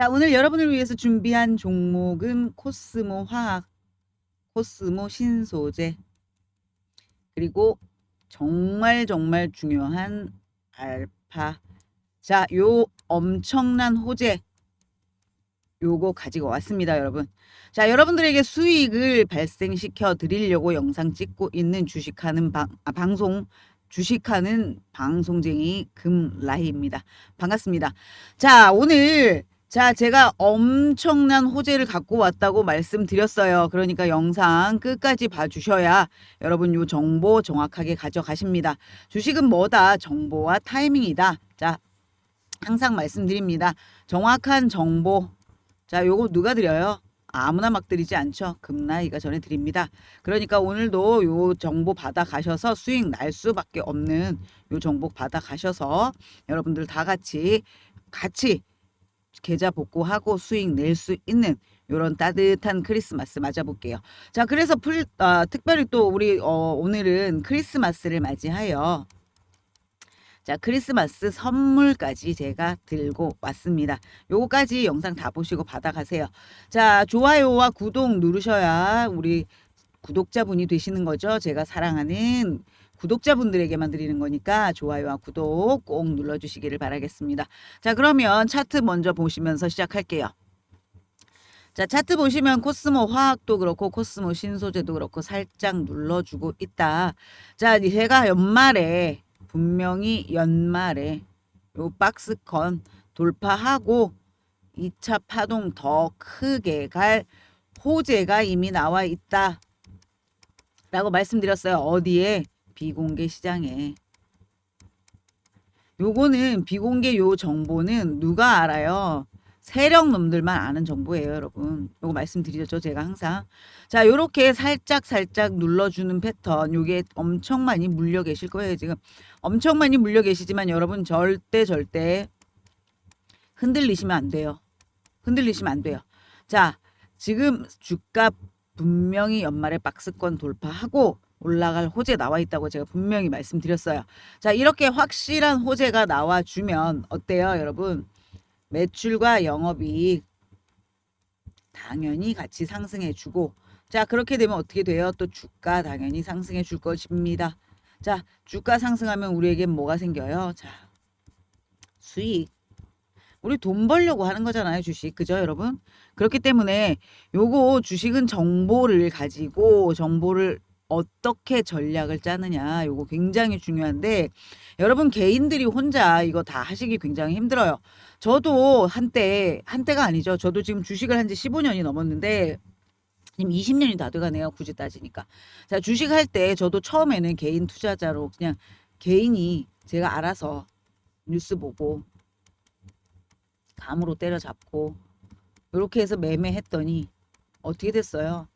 자, 오늘 여러분을 위해서 준비한 종목은 코스모 화학, 코스모 신소재, 그리고 정말 정말 중요한 알파. 자, 요 엄청난 호재 요거 가지고 왔습니다, 여러분. 자, 여러분들에게 수익을 발생시켜 드리려고 영상 찍고 있는 주식하는 방, 아, 방송 주식하는 방송쟁이 금라희입니다. 반갑습니다. 자, 오늘 자, 제가 엄청난 호재를 갖고 왔다고 말씀드렸어요. 그러니까 영상 끝까지 봐주셔야 여러분 요 정보 정확하게 가져가십니다. 주식은 뭐다? 정보와 타이밍이다. 자, 항상 말씀드립니다. 정확한 정보. 자, 요거 누가 드려요? 아무나 막 드리지 않죠. 금나이가 전해 드립니다. 그러니까 오늘도 요 정보 받아 가셔서 수익 날 수밖에 없는 요 정보 받아 가셔서 여러분들 다 같이 같이 계좌 복구하고 수익 낼 수 있는 요런 따뜻한 크리스마스 맞아볼게요. 자, 그래서 풀, 아, 특별히 또 우리 어, 오늘은 크리스마스를 맞이하여 자, 크리스마스 선물까지 제가 들고 왔습니다. 요거까지 영상 다 보시고 받아가세요. 자, 좋아요와 구독 누르셔야 우리 구독자분이 되시는 거죠. 제가 사랑하는 구독자분들에게만 드리는 거니까 좋아요와 구독 꼭 눌러주시기를 바라겠습니다. 자, 그러면 차트 먼저 보시면서 시작할게요. 자, 차트 보시면 코스모 화학도 그렇고 코스모 신소재도 그렇고 살짝 눌러주고 있다. 자, 제가 연말에 분명히 연말에 요 박스컨 돌파하고 2차 파동 더 크게 갈 호재가 이미 나와 있다. 라고 말씀드렸어요. 어디에? 비공개 시장에. 요거는 비공개 요 정보는 누가 알아요? 세력 놈들만 아는 정보예요, 여러분. 요거 말씀드리죠, 제가 항상. 자, 요렇게 살짝 살짝 눌러주는 패턴. 요게 엄청 많이 물려 계실 거예요, 지금. 엄청 많이 물려 계시지만 여러분 절대 절대 흔들리시면 안 돼요. 흔들리시면 안 돼요. 자, 지금 주가 분명히 연말에 박스권 돌파하고 올라갈 호재 나와 있다고 제가 분명히 말씀드렸어요. 자, 이렇게 확실한 호재가 나와주면 어때요, 여러분? 매출과 영업이익 당연히 같이 상승해 주고 자, 그렇게 되면 어떻게 돼요? 또 주가 당연히 상승해 줄 것입니다. 자, 주가 상승하면 우리에게 뭐가 생겨요? 자, 수익. 우리 돈 벌려고 하는 거잖아요, 주식. 그죠, 여러분? 그렇기 때문에 요거 주식은 정보를 가지고 정보를 어떻게 전략을 짜느냐 요거 굉장히 중요한데 여러분 개인들이 혼자 이거 다 하시기 굉장히 힘들어요. 저도 한때 한때가 아니죠. 저도 지금 주식을 한 지 15년이 넘었는데 지금 20년이 다 돼가네요. 굳이 따지니까. 자 주식할 때 저도 처음에는 개인 투자자로 그냥 개인이 제가 알아서 뉴스 보고 감으로 때려잡고 이렇게 해서 매매했더니 어떻게 됐어요?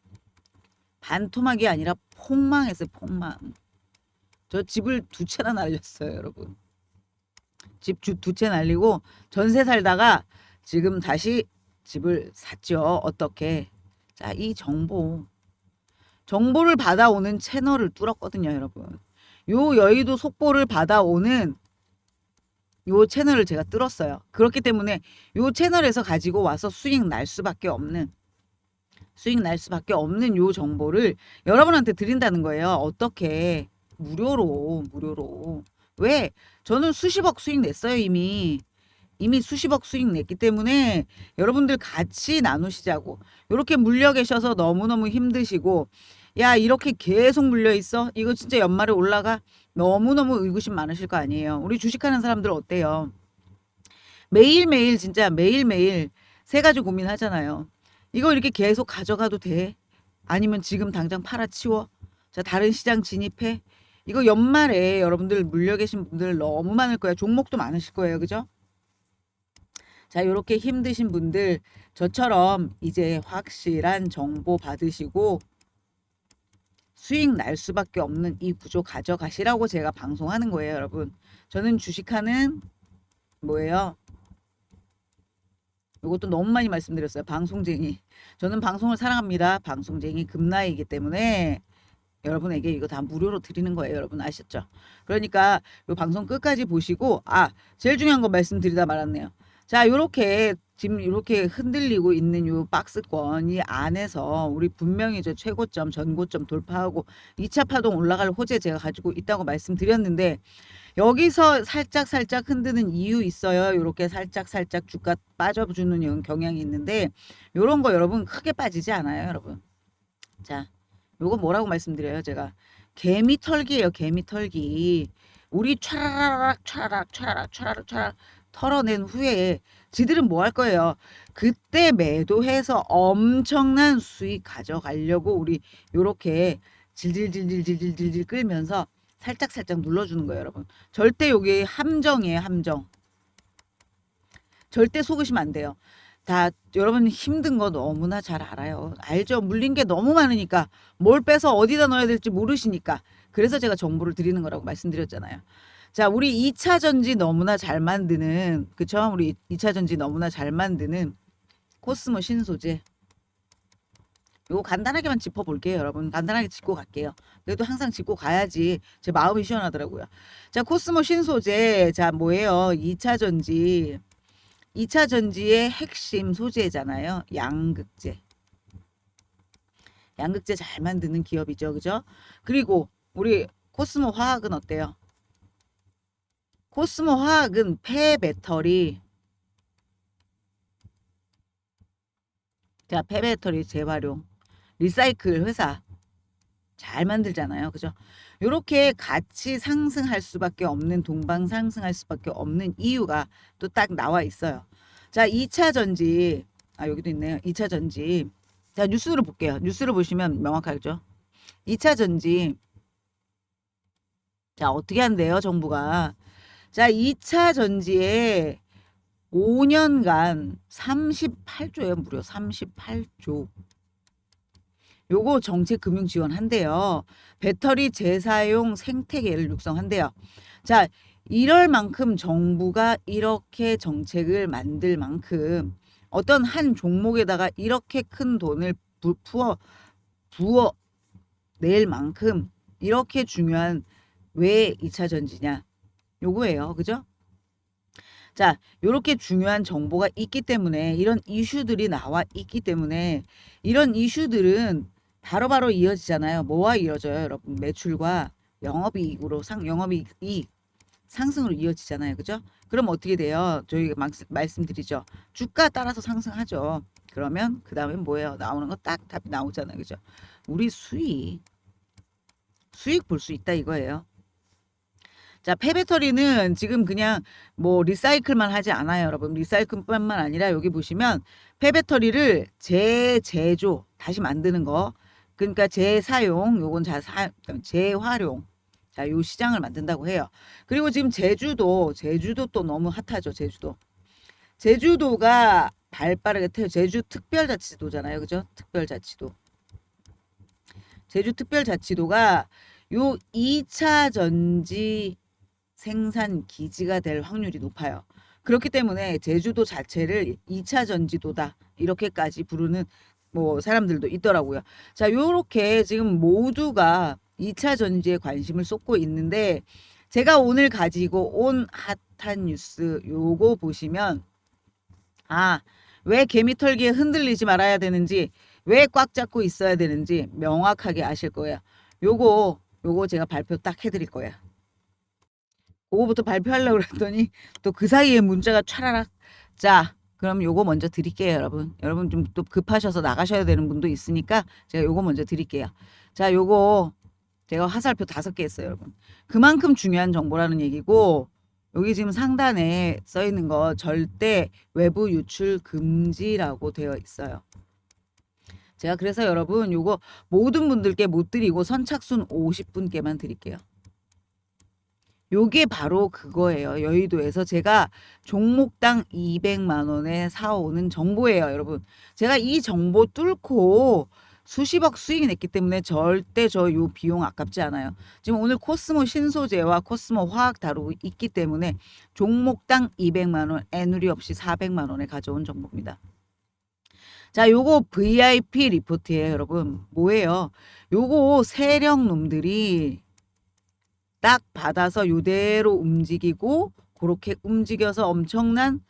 반토막이 아니라 폭망했어요, 폭망. 저 집을 두 채나 날렸어요, 여러분. 집 두 채 날리고 전세 살다가 지금 다시 집을 샀죠. 어떻게? 자, 이 정보. 정보를 받아오는 채널을 뚫었거든요, 여러분. 요 여의도 속보를 받아오는 요 채널을 제가 뚫었어요. 그렇기 때문에 요 채널에서 가지고 와서 수익 날 수밖에 없는 수익 날 수밖에 없는 요 정보를 여러분한테 드린다는 거예요. 어떻게? 무료로 무료로. 왜? 저는 수십억 수익 냈어요 이미. 이미 수십억 수익 냈기 때문에 여러분들 같이 나누시자고. 이렇게 물려 계셔서 너무너무 힘드시고 야 이렇게 계속 물려 있어? 이거 진짜 연말에 올라가? 너무너무 의구심 많으실 거 아니에요. 우리 주식하는 사람들 어때요? 매일매일 진짜 매일매일 세 가지 고민하잖아요 이거 이렇게 계속 가져가도 돼? 아니면 지금 당장 팔아치워? 자, 다른 시장 진입해? 이거 연말에 여러분들 물려 계신 분들 너무 많을 거예요. 종목도 많으실 거예요. 그죠? 자, 요렇게 힘드신 분들 저처럼 이제 확실한 정보 받으시고 수익 날 수밖에 없는 이 구조 가져가시라고 제가 방송하는 거예요, 여러분. 저는 주식하는 뭐예요? 이것도 너무 많이 말씀드렸어요. 방송쟁이. 저는 방송을 사랑합니다. 방송쟁이 금나이기 때문에 여러분에게 이거 다 무료로 드리는 거예요. 여러분 아셨죠? 그러니까 이 방송 끝까지 보시고 아 제일 중요한 거 말씀드리다 말았네요. 자 요렇게 지금 이렇게 흔들리고 있는 요 박스권 이 안에서 우리 분명히 저 최고점, 전고점 돌파하고 2차 파동 올라갈 호재 제가 가지고 있다고 말씀드렸는데 여기서 살짝 살짝 흔드는 이유 있어요. 요렇게 살짝 살짝 주가 빠져주는 요 경향이 있는데 요런 거 여러분 크게 빠지지 않아요, 여러분. 자, 요거 뭐라고 말씀드려요, 제가. 개미 털기예요, 개미 털기. 우리 촤라락 촤라락 촤라락 촤라락 촤라락 털어낸 후에 지들은 뭐 할 거예요? 그때 매도해서 엄청난 수익 가져가려고 우리 요렇게 질질질질질질질 끌면서 살짝 살짝 눌러주는 거예요, 여러분. 절대 요게 함정이에요, 함정. 절대 속으시면 안 돼요. 다 여러분 힘든 거 너무나 잘 알아요. 알죠? 물린 게 너무 많으니까 뭘 빼서 어디다 넣어야 될지 모르시니까. 그래서 제가 정보를 드리는 거라고 말씀드렸잖아요. 자, 우리 2차 전지 너무나 잘 만드는 그쵸? 우리 2차 전지 너무나 잘 만드는 코스모 신소재. 요거 간단하게만 짚어 볼게요, 여러분. 간단하게 짚고 갈게요. 그래도 항상 짚고 가야지 제 마음이 시원하더라고요. 자, 코스모 신소재. 자, 뭐예요? 2차 전지. 2차 전지의 핵심 소재잖아요. 양극재. 양극재 잘 만드는 기업이죠. 그죠? 그리고 우리 코스모 화학은 어때요? 코스모 화학은 폐 배터리 자, 폐 배터리 재활용 리사이클 회사 잘 만들잖아요. 그죠? 요렇게 같이 상승할 수밖에 없는 동방 상승할 수밖에 없는 이유가 또 딱 나와 있어요. 자, 2차 전지 아 여기도 있네요. 2차 전지. 자, 뉴스를 볼게요. 뉴스를 보시면 명확하죠. 2차 전지 자, 어떻게 한대요, 정부가? 자, 2차 전지에 5년간 38조예요, 무려 38조. 요거 정책 금융 지원한대요. 배터리 재사용 생태계를 육성한대요. 자, 이럴 만큼 정부가 이렇게 정책을 만들 만큼 어떤 한 종목에다가 이렇게 큰 돈을 부, 부어 부어 낼 만큼 이렇게 중요한 왜 2차 전지냐? 요거예요. 그죠? 자, 요렇게 중요한 정보가 있기 때문에 이런 이슈들이 나와 있기 때문에 이런 이슈들은 바로 바로 이어지잖아요. 뭐와 이어져요, 여러분? 매출과 영업이익으로 상 영업이익 상승으로 이어지잖아요. 그죠? 그럼 어떻게 돼요? 저희가 막, 말씀드리죠. 주가 따라서 상승하죠. 그러면 그 다음에 뭐예요? 나오는 거 딱 답이 나오잖아요. 그죠? 우리 수익 수익 볼 수 있다 이거예요. 자, 폐배터리는 지금 그냥 뭐 리사이클만 하지 않아요, 여러분. 리사이클뿐만 아니라 여기 보시면 폐배터리를 재제조 다시 만드는 거. 그러니까 재사용, 요건 자 사, 재활용. 자, 요 시장을 만든다고 해요. 그리고 지금 제주도, 제주도 또 너무 핫하죠, 제주도. 제주도가 발 빠르게 태 제주 특별자치도잖아요. 그죠? 특별자치도. 제주 특별자치도가 요 2차 전지 생산 기지가 될 확률이 높아요. 그렇기 때문에 제주도 자체를 2차 전지도다. 이렇게까지 부르는 뭐 사람들도 있더라고요. 자, 요렇게 지금 모두가 2차 전지에 관심을 쏟고 있는데 제가 오늘 가지고 온 핫한 뉴스 요거 보시면 아, 왜 개미털기에 흔들리지 말아야 되는지 왜 꽉 잡고 있어야 되는지 명확하게 아실 거예요. 요거 요거 제가 발표 딱 해드릴 거예요. 그거부터 발표하려고 그랬더니 또 그 사이에 문자가 촤라락. 자 그럼 요거 먼저 드릴게요 여러분. 여러분 좀 또 급하셔서 나가셔야 되는 분도 있으니까 제가 요거 먼저 드릴게요. 자 요거 제가 화살표 다섯 개 했어요 여러분. 그만큼 중요한 정보라는 얘기고 여기 지금 상단에 써 있는 거 절대 외부 유출 금지라고 되어 있어요. 제가 그래서 여러분 요거 모든 분들께 못 드리고 선착순 50분께만 드릴게요 요게 바로 그거예요. 여의도에서 제가 종목당 200만 원에 사오는 정보예요, 여러분. 제가 이 정보 뚫고 수십억 수익이 냈기 때문에 절대 저 요 비용 아깝지 않아요. 지금 오늘 코스모 신소재와 코스모 화학 다루고 있기 때문에 종목당 200만 원, 애누리 없이 400만 원에 가져온 정보입니다. 자, 요거 VIP 리포트예요, 여러분. 뭐예요? 요거 세력 놈들이 딱 받아서 요대로 움직이고 그렇게 움직여서 엄청난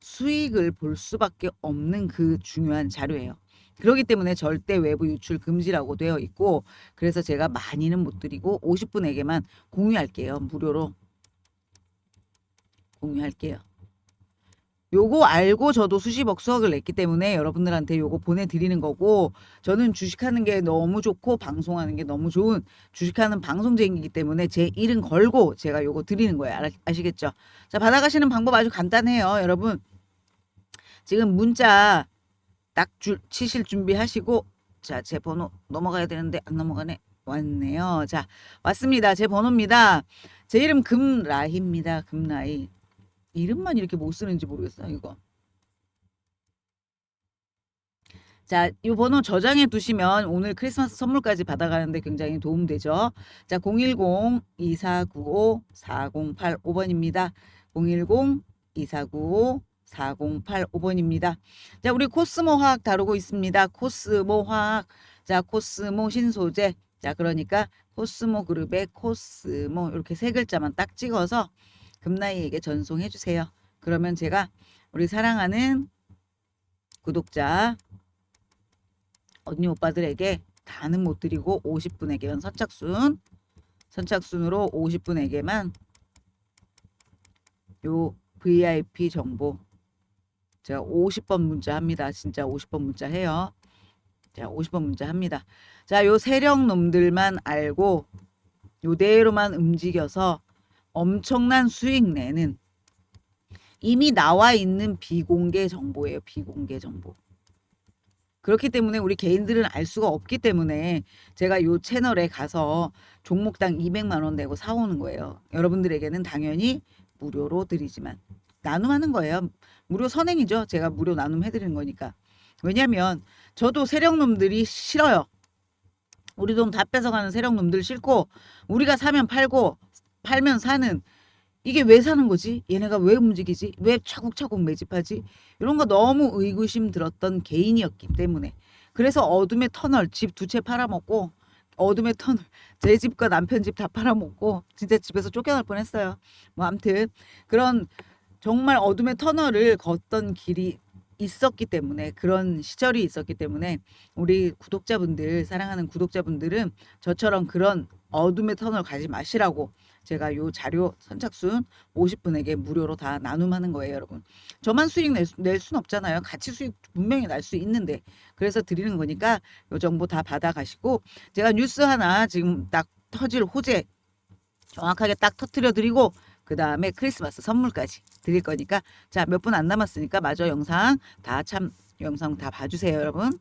수익을 볼 수밖에 없는 그 중요한 자료예요. 그렇기 때문에 절대 외부 유출 금지라고 되어 있고 그래서 제가 많이는 못 드리고 50분에게만 공유할게요. 무료로 공유할게요. 요거 알고 저도 수십억 수억을 냈기 때문에 여러분들한테 요거 보내드리는 거고 저는 주식하는 게 너무 좋고 방송하는 게 너무 좋은 주식하는 방송쟁이기 때문에 제 이름 걸고 제가 요거 드리는 거예요. 알- 아시겠죠? 자 받아가시는 방법 아주 간단해요. 여러분 지금 문자 딱 줄, 치실 준비하시고 자 제 번호 넘어가야 되는데 안 넘어가네. 왔네요. 자 왔습니다. 제 번호입니다. 제 이름 금라희입니다. 금라희. 이름만 이렇게 못 쓰는지 모르겠어요, 이거. 자, 이 번호 저장해 두시면 오늘 크리스마스 선물까지 받아가는데 굉장히 도움되죠. 자, 010-2495-4085번입니다. 010-2495-4085번입니다. 자, 우리 코스모 화학 다루고 있습니다. 코스모 화학. 자, 코스모 신소재. 자, 그러니까 코스모 그룹의 코스모 이렇게 세 글자만 딱 찍어서 금나이에게 전송해 주세요. 그러면 제가 우리 사랑하는 구독자 언니 오빠들에게 다는 못 드리고 50분에게만 선착순 선착순으로 50분에게만 요 VIP 정보 제가 50번 문자 합니다. 진짜 50번 문자 해요. 자, 50번 문자 합니다. 자, 요 세력 놈들만 알고 요대로만 움직여서 엄청난 수익 내는 이미 나와 있는 비공개 정보예요. 비공개 정보. 그렇기 때문에 우리 개인들은 알 수가 없기 때문에 제가 요 채널에 가서 종목당 200만 원 내고 사오는 거예요. 여러분들에게는 당연히 무료로 드리지만 나눔하는 거예요. 무료 선행이죠. 제가 무료 나눔 해드리는 거니까. 왜냐면 저도 세력놈들이 싫어요. 우리 돈 다 뺏어가는 세력놈들 싫고 우리가 사면 팔고 팔면 사는 이게 왜 사는 거지? 얘네가 왜 움직이지? 왜 차곡차곡 매집하지? 이런 거 너무 의구심 들었던 개인이었기 때문에 그래서 어둠의 터널 집 두 채 팔아먹고 어둠의 터널 제 집과 남편 집 다 팔아먹고 진짜 집에서 쫓겨날 뻔했어요. 뭐 아무튼 그런 정말 어둠의 터널을 걷던 길이 있었기 때문에 그런 시절이 있었기 때문에 우리 구독자분들 사랑하는 구독자분들은 저처럼 그런 어둠의 터널 가지 마시라고 제가 요 자료 선착순 50분에게 무료로 다 나눔하는 거예요, 여러분. 저만 수익 낼, 수- 낼 수는 없잖아요. 같이 수익 분명히 날 수 있는데 그래서 드리는 거니까 요 정보 다 받아가시고 제가 뉴스 하나 지금 딱 터질 호재 정확하게 딱 터트려 드리고 그 다음에 크리스마스 선물까지 드릴 거니까 자 몇 분 안 남았으니까 마저 영상 다 참 영상 다 봐주세요, 여러분.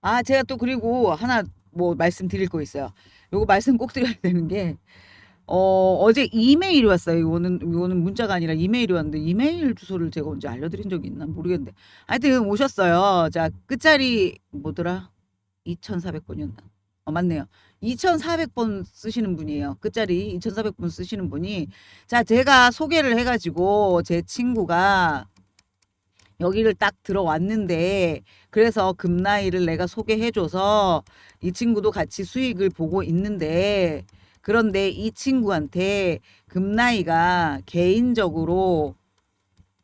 아 제가 또 그리고 하나 뭐 말씀드릴 거 있어요. 요거 말씀 꼭 드려야 되는 게 어, 어제 이메일이 왔어요. 이거는 이거는 문자가 아니라 이메일이 왔는데 이메일 주소를 제가 언제 알려드린 적이 있나 모르겠는데 하여튼 오셨어요. 자 끝자리 뭐더라? 2,400번이었나? 어 맞네요. 2,400번 쓰시는 분이에요. 끝자리 2,400번 쓰시는 분이 자 제가 소개를 해가지고 제 친구가 여기를 딱 들어왔는데 그래서 금나이를 내가 소개해줘서 이 친구도 같이 수익을 보고 있는데 그런데 이 친구한테 금나이가 개인적으로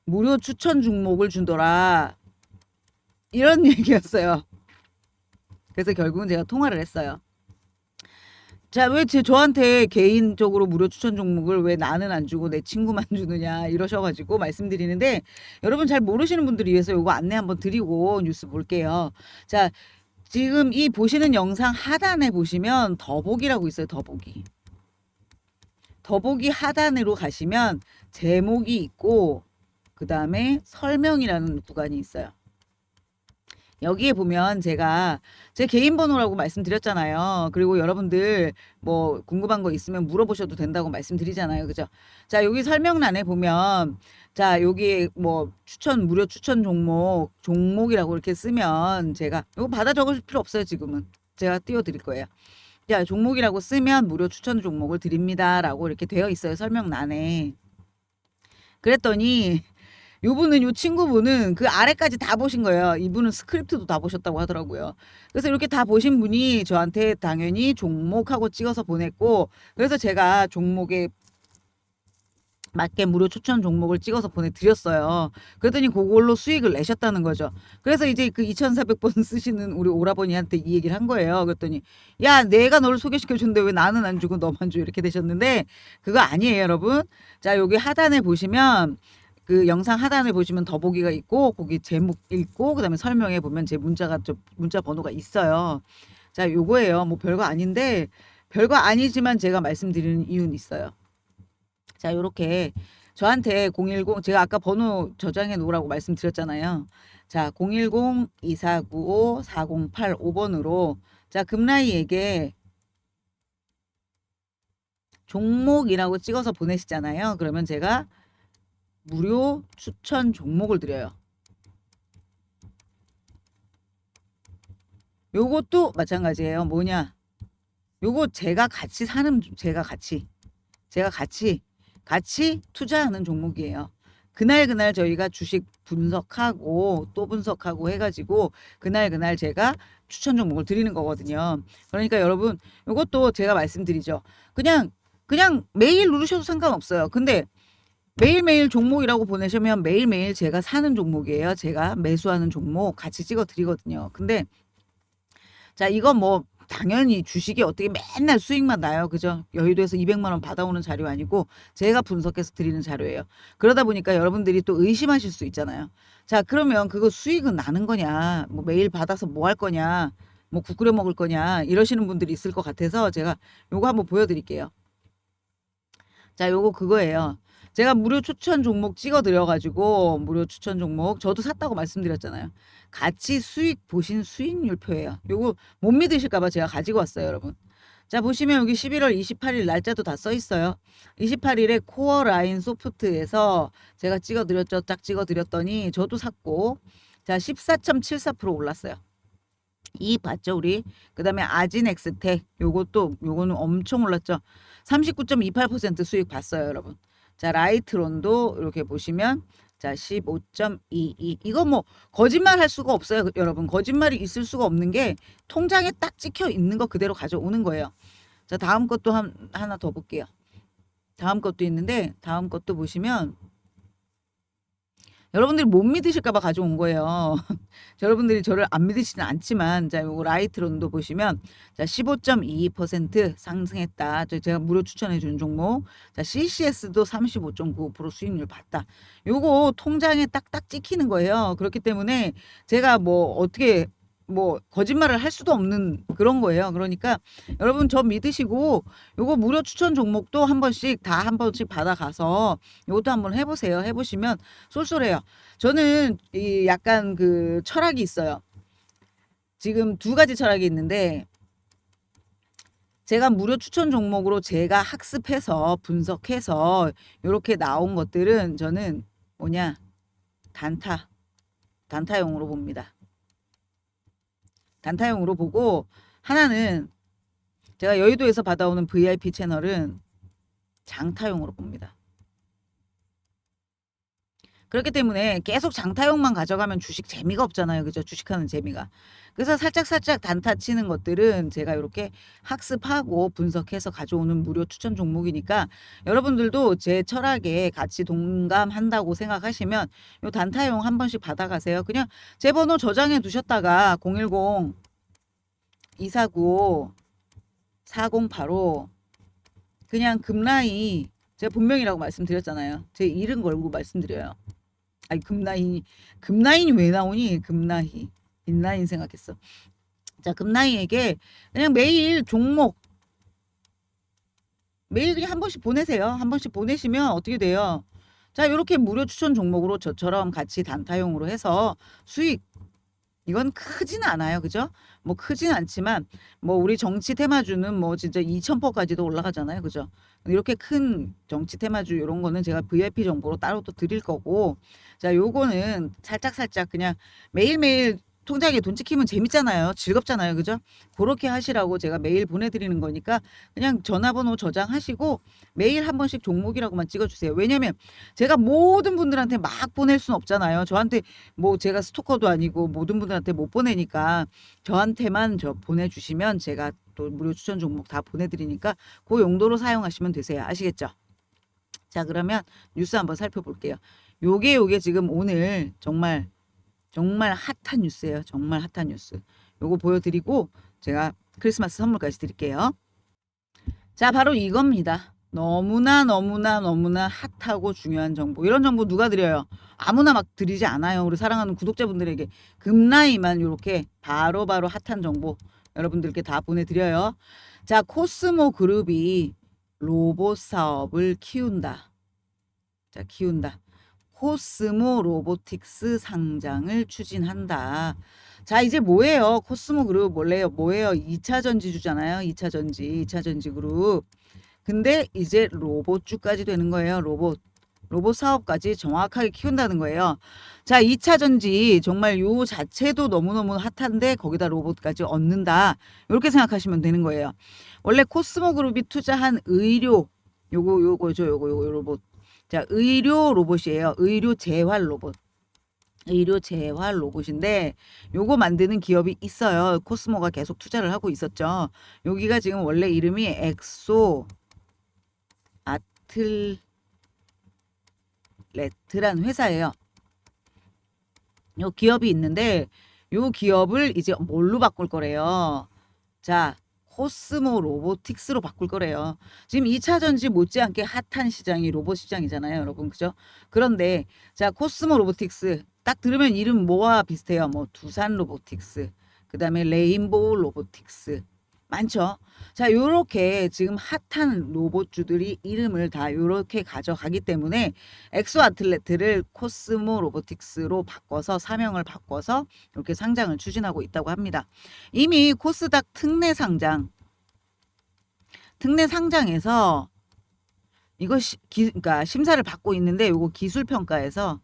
무료 추천 종목을 주더라. 이런 얘기였어요. 그래서 결국은 제가 통화를 했어요. 자, 왜 제 저한테 개인적으로 무료 추천 종목을 왜 나는 안 주고 내 친구만 주느냐 이러셔가지고 말씀드리는데 여러분 잘 모르시는 분들을 위해서 요거 안내 한번 드리고 뉴스 볼게요. 자, 지금 이 보시는 영상 하단에 보시면 더보기라고 있어요. 더보기. 더보기 하단으로 가시면 제목이 있고 그 다음에 설명이라는 구간이 있어요. 여기에 보면 제가 제 개인 번호라고 말씀드렸잖아요. 그리고 여러분들 뭐 궁금한 거 있으면 물어보셔도 된다고 말씀드리잖아요. 그죠? 자, 여기 설명란에 보면 자, 여기 뭐 추천 무료 추천 종목 종목이라고 이렇게 쓰면 제가 이거 받아 적을 필요 없어요, 지금은. 제가 띄워 드릴 거예요. 자, 종목이라고 쓰면 무료 추천 종목을 드립니다라고 이렇게 되어 있어요, 설명란에. 그랬더니 요분은 요 친구분은 그 아래까지 다 보신 거예요. 이분은 스크립트도 다 보셨다고 하더라고요. 그래서 이렇게 다 보신 분이 저한테 당연히 종목하고 찍어서 보냈고 그래서 제가 종목에 맞게 무료 추천 종목을 찍어서 보내드렸어요. 그랬더니 그걸로 수익을 내셨다는 거죠. 그래서 이제 그 2,400번 쓰시는 우리 오라버니한테 이 얘기를 한 거예요. 그랬더니 야 내가 너를 소개시켜준데 왜 나는 안 주고 너만 줘 이렇게 되셨는데 그거 아니에요 여러분. 자 여기 하단에 보시면 그 영상 하단에 보시면 더보기가 있고 거기 제목 읽고 그다음에 설명에 보면 제 문자가 저 문자 번호가 있어요. 자 요거예요. 뭐 별거 아닌데 별거 아니지만 제가 말씀드리는 이유는 있어요. 자, 요렇게 저한테 010 제가 아까 번호 저장해 놓으라고 말씀드렸잖아요. 자, 010-2495-4085번으로 자, 금라이에게 종목이라고 찍어서 보내시잖아요. 그러면 제가 무료 추천 종목을 드려요. 요것도 마찬가지예요. 뭐냐? 요거 제가 같이 사는 제가 같이 제가 같이 같이 투자하는 종목이에요. 그날 그날 저희가 주식 분석하고 또 분석하고 해가지고 그날 그날 제가 추천 종목을 드리는 거거든요. 그러니까 여러분 이것도 제가 말씀드리죠. 그냥 그냥 매일 누르셔도 상관없어요. 근데 매일매일 종목이라고 보내시면 매일매일 제가 사는 종목이에요. 제가 매수하는 종목 같이 찍어 드리거든요. 근데 자 이건 뭐 당연히 주식이 어떻게 맨날 수익만 나요. 그죠? 여의도에서 200만 원 받아오는 자료 아니고 제가 분석해서 드리는 자료예요. 그러다 보니까 여러분들이 또 의심하실 수 있잖아요. 자, 그러면 그거 수익은 나는 거냐? 뭐 매일 받아서 뭐 할 거냐? 뭐 국 끓여 먹을 거냐? 이러시는 분들이 있을 것 같아서 제가 요거 한번 보여 드릴게요. 자, 요거 그거예요. 제가 무료 추천 종목 찍어 드려가지고 무료 추천 종목 저도 샀다고 말씀드렸잖아요. 같이 수익 보신 수익률표예요. 요거 못 믿으실까봐 제가 가지고 왔어요, 여러분. 자 보시면 여기 11월 28일 날짜도 다 써 있어요. 28일에 코어 라인 소프트에서 제가 찍어 드렸죠. 딱 찍어 드렸더니 저도 샀고 자 14.74% 올랐어요. 이 봤죠 우리 그 다음에 아진엑스텍 요것도 요거는 엄청 올랐죠 39.28% 수익 봤어요 여러분 자, 라이트론도 이렇게 보시면 자, 15.22. 이거 뭐 거짓말 할 수가 없어요. 여러분. 거짓말이 있을 수가 없는 게 통장에 딱 찍혀 있는 거 그대로 가져오는 거예요. 자, 다음 것도 한, 하나 더 볼게요. 다음 것도 있는데 다음 것도 보시면 여러분들이 못 믿으실까봐 가져온 거예요. 여러분들이 저를 안 믿으시진 않지만, 자, 요거 라이트론도 보시면, 자, 15.22% 상승했다. 저 제가 무료 추천해 주는 종목. 자, CCS도 35.95% 수익률 봤다. 요거 통장에 딱딱 찍히는 거예요. 그렇기 때문에 제가 뭐 어떻게 뭐 거짓말을 할 수도 없는 그런 거예요. 그러니까 여러분 저 믿으시고 요거 무료 추천 종목도 한 번씩 다 한 번씩 받아가서 요것도 한번 해보세요. 해보시면 쏠쏠해요. 저는 이 약간 그 철학이 있어요. 지금 두 가지 철학이 있는데 제가 무료 추천 종목으로 제가 학습해서 분석해서 이렇게 나온 것들은 저는 뭐냐 단타 단타용으로 봅니다. 단타용으로 보고 하나는 제가 여의도에서 받아오는 VIP 채널은 장타용으로 봅니다. 그렇기 때문에 계속 장타용만 가져가면 주식 재미가 없잖아요. 그죠? 주식하는 재미가. 그래서 살짝살짝 단타 치는 것들은 제가 이렇게 학습하고 분석해서 가져오는 무료 추천 종목이니까 여러분들도 제 철학에 같이 동감한다고 생각하시면 요 단타용 한 번씩 받아가세요. 그냥 제 번호 저장해 두셨다가 010 249 4085 그냥 금라이 제가 본명이라고 말씀드렸잖아요. 제 이름 걸고 말씀드려요. 아니 금라인 금라인이 왜 나오니? 금라이 인라인 생각했어. 자 금라이에게 그냥 매일 종목 매일 그냥 한 번씩 보내세요. 한 번씩 보내시면 어떻게 돼요? 자 이렇게 무료 추천 종목으로 저처럼 같이 단타용으로 해서 수익 이건 크진 않아요. 그죠? 뭐 크진 않지만 뭐 우리 정치 테마주는 뭐 진짜 2,000%까지도 올라가잖아요. 그죠? 이렇게 큰 정치 테마주 이런 거는 제가 VIP 정보로 따로 또 드릴 거고 자 요거는 살짝살짝 그냥 매일매일 통장에 돈 찍히면 재밌잖아요. 즐겁잖아요. 그죠? 그렇게 하시라고 제가 메일 보내드리는 거니까 그냥 전화번호 저장하시고 매일 한 번씩 종목이라고만 찍어주세요. 왜냐면 제가 모든 분들한테 막 보낼 수는 없잖아요. 저한테 뭐 제가 스토커도 아니고 모든 분들한테 못 보내니까 저한테만 저 보내주시면 제가 또 무료 추천 종목 다 보내드리니까 그 용도로 사용하시면 되세요. 아시겠죠? 자, 그러면 뉴스 한번 살펴볼게요. 요게 요게 지금 오늘 정말 정말 핫한 뉴스예요. 정말 핫한 뉴스. 요거 보여드리고 제가 크리스마스 선물까지 드릴게요. 자, 바로 이겁니다. 너무나 너무나 너무나 핫하고 중요한 정보. 이런 정보 누가 드려요? 아무나 막 드리지 않아요. 우리 사랑하는 구독자분들에게 금라이만 이렇게 바로바로 핫한 정보 여러분들께 다 보내드려요. 자, 코스모 그룹이 로봇 사업을 키운다. 자, 키운다. 코스모 로보틱스 상장을 추진한다. 자, 이제 뭐예요? 코스모 그룹 원래 뭐예요? 2차 전지주잖아요. 2차 전지, 2차 전지 그룹. 근데 이제 로봇주까지 되는 거예요. 로봇. 로봇 사업까지 정확하게 키운다는 거예요. 자, 2차 전지 정말 요 자체도 너무너무 핫한데 거기다 로봇까지 얻는다. 이렇게 생각하시면 되는 거예요. 원래 코스모 그룹이 투자한 의료 요거 요거죠. 요거 요거 로봇. 자, 의료 로봇이에요. 의료 재활 로봇. 의료 재활 로봇인데 요거 만드는 기업이 있어요. 코스모가 계속 투자를 하고 있었죠. 여기가 지금 원래 이름이 엑소 아틀레트란 회사예요. 요 기업이 있는데 요 기업을 이제 뭘로 바꿀 거래요. 자, 코스모 로보틱스로 바꿀 거래요. 지금 2차 전지 못지않게 핫한 시장이 로봇 시장이잖아요, 여러분. 그죠? 그런데 자, 코스모 로보틱스 딱 들으면 이름 뭐와 비슷해요? 뭐 두산 로보틱스, 그다음에 레인보우 로보틱스. 많죠. 자, 요렇게 지금 핫한 로봇주들이 이름을 다 요렇게 가져가기 때문에 엑소 아틀레트를 코스모 로보틱스로 바꿔서 사명을 바꿔서 이렇게 상장을 추진하고 있다고 합니다. 이미 코스닥 특례 상장 특례 상장에서 이거 시, 기, 그러니까 심사를 받고 있는데 요거 기술 평가에서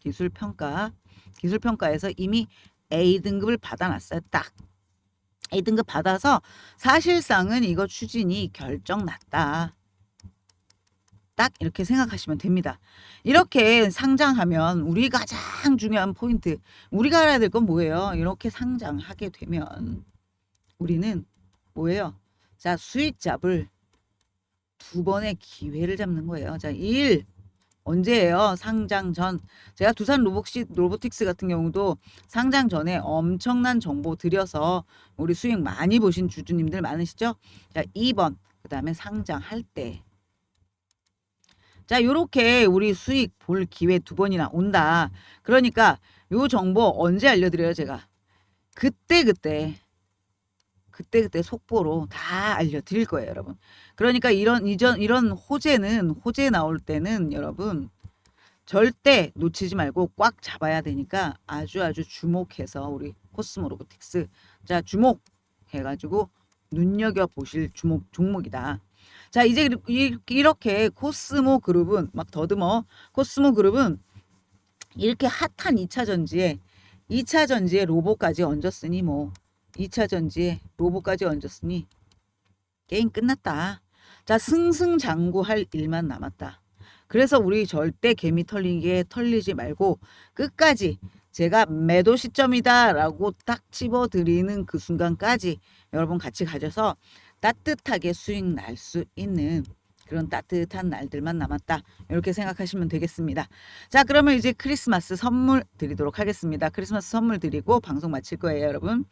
기술 평가 기술 평가에서 이미 A 등급을 받아놨어요. 딱 A등급 받아서 사실상은 이거 추진이 결정 났다. 딱 이렇게 생각하시면 됩니다. 이렇게 상장하면 우리 가장 중요한 포인트, 우리가 알아야 될 건 뭐예요? 이렇게 상장하게 되면 우리는 뭐예요? 자, 수익 잡을 두 번의 기회를 잡는 거예요. 자, 1. 언제예요? 상장 전. 제가 두산 로보시, 로보틱스 같은 경우도 상장 전에 엄청난 정보 드려서 우리 수익 많이 보신 주주님들 많으시죠? 자, 2번. 그 다음에 상장할 때. 자, 요렇게 우리 수익 볼 기회 두 번이나 온다. 그러니까 요 정보 언제 알려드려요, 제가? 그때, 그때. 그때 그때 속보로 다 알려드릴 거예요, 여러분. 그러니까 이런 이전 이런 호재는 호재 나올 때는 여러분 절대 놓치지 말고 꽉 잡아야 되니까 아주 아주 주목해서 우리 코스모 로보틱스 자 주목 해가지고 눈여겨 보실 주목 종목이다. 자 이제 이렇게 코스모 그룹은 막 더듬어 코스모 그룹은 이렇게 핫한 2차 전지에 2차 전지에 로봇까지 얹었으니 뭐 2차 전지에 로봇까지 얹었으니 게임 끝났다. 자, 승승장구할 일만 남았다. 그래서 우리 절대 개미 털리게 털리지 말고 끝까지 제가 매도 시점이다라고 딱 집어드리는 그 순간까지 여러분 같이 가져서 따뜻하게 수익 날 수 있는 그런 따뜻한 날들만 남았다. 이렇게 생각하시면 되겠습니다. 자, 그러면 이제 크리스마스 선물 드리도록 하겠습니다. 크리스마스 선물 드리고 방송 마칠 거예요, 여러분.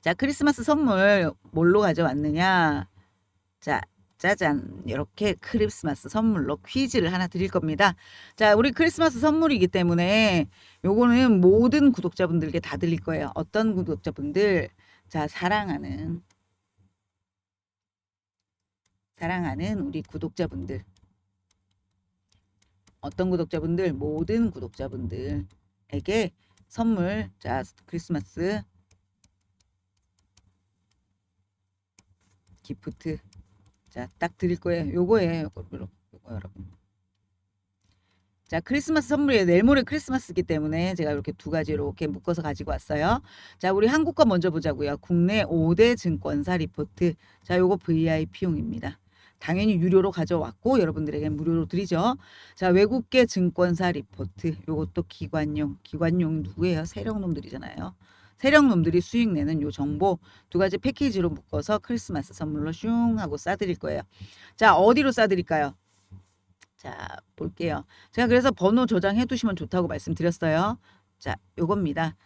자, 크리스마스 선물 뭘로 가져왔느냐? 자, 짜잔. 이렇게 크리스마스 선물로 퀴즈를 하나 드릴 겁니다. 자, 우리 크리스마스 선물이기 때문에 요거는 모든 구독자분들께 다 드릴 거예요. 어떤 구독자분들? 자, 사랑하는 사랑하는 우리 구독자분들. 어떤 구독자분들? 모든 구독자분들에게 선물. 자, 크리스마스 기프트 자 딱 드릴 거예요. 요거예요 요거, 요거, 요거 여러분. 자 크리스마스 선물이에요. 내일 모레 크리스마스이기 때문에 제가 이렇게 두 가지 이렇게 묶어서 가지고 왔어요. 자 우리 한국 거 먼저 보자고요. 국내 5대 증권사 리포트. 자 요거 VIP용입니다. 당연히 유료로 가져왔고 여러분들에게 무료로 드리죠. 자 외국계 증권사 리포트. 요것도 기관용. 기관용 누구예요? 세력놈들이잖아요. 세력놈들이 수익 내는 요 정보 두 가지 패키지로 묶어서 크리스마스 선물로 슝 하고 싸드릴 거예요. 자, 어디로 싸드릴까요? 자, 볼게요. 제가 그래서 번호 저장해 두시면 좋다고 말씀드렸어요. 자, 요겁니다.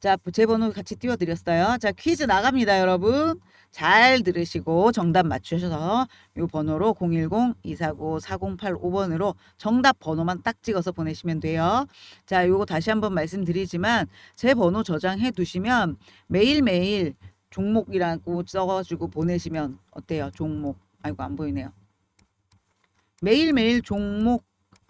자, 제 번호 같이 띄워 드렸어요. 자, 퀴즈 나갑니다, 여러분. 잘 들으시고 정답 맞추셔서 요 번호로 010-249-4085번으로 정답 번호만 딱 찍어서 보내시면 돼요. 자, 요거 다시 한번 말씀드리지만 제 번호 저장해 두시면 매일매일 종목이라고 써가지고 보내시면 어때요? 종목. 아이고, 안 보이네요. 매일매일 종목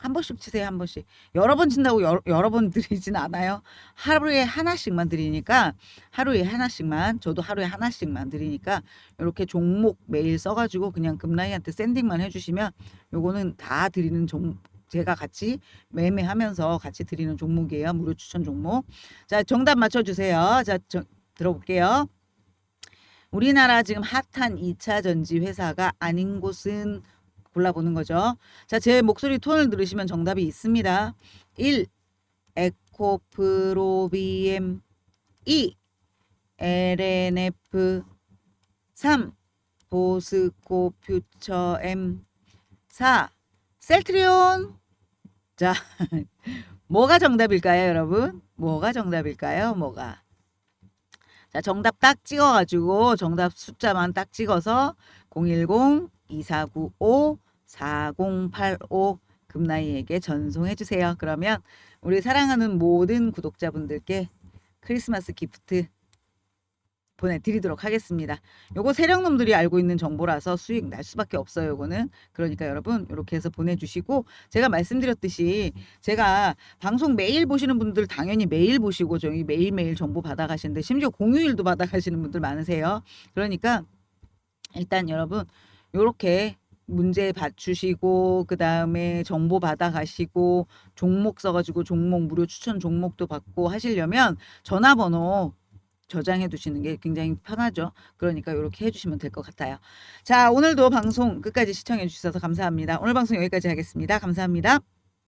한 번씩 치세요, 한 번씩. 여러 번 친다고 여러, 여러 번 드리진 않아요. 하루에 하나씩만 드리니까 하루에 하나씩만 저도 하루에 하나씩만 드리니까 이렇게 종목 매일 써가지고 그냥 금라이한테 샌딩만 해주시면 요거는 다 드리는 종 제가 같이 매매하면서 같이 드리는 종목이에요. 무료 추천 종목. 자, 정답 맞춰주세요. 자, 저, 들어볼게요. 우리나라 지금 핫한 2차 전지 회사가 아닌 곳은 골라보는 거죠. 자, 제 목소리 톤을 들으시면 정답이 있습니다. 1. 에코프로비엠 2. LNF 3. 보스코 퓨처엠 4. 셀트리온 자, 뭐가 정답일까요, 여러분? 뭐가 정답일까요? 뭐가? 자, 정답 딱 찍어가지고 정답 숫자만 딱 찍어서 010-2495-4085 금나이에게 전송해 주세요. 그러면 우리 사랑하는 모든 구독자분들께 크리스마스 기프트 보내드리도록 하겠습니다. 요거 세력놈들이 알고 있는 정보라서 수익 날 수밖에 없어요. 요거는 그러니까 여러분 이렇게 해서 보내주시고 제가 말씀드렸듯이 제가 방송 매일 보시는 분들 당연히 매일 보시고 저희 매일 매일 정보 받아가시는데 심지어 공휴일도 받아가시는 분들 많으세요. 그러니까 일단 여러분 요렇게 문제 맞추시고 그 다음에 정보 받아 가시고 종목 써가지고 종목 무료 추천 종목도 받고 하시려면 전화번호 저장해 두시는 게 굉장히 편하죠. 그러니까 이렇게 해주시면 될 것 같아요. 자, 오늘도 방송 끝까지 시청해 주셔서 감사합니다. 오늘 방송 여기까지 하겠습니다. 감사합니다.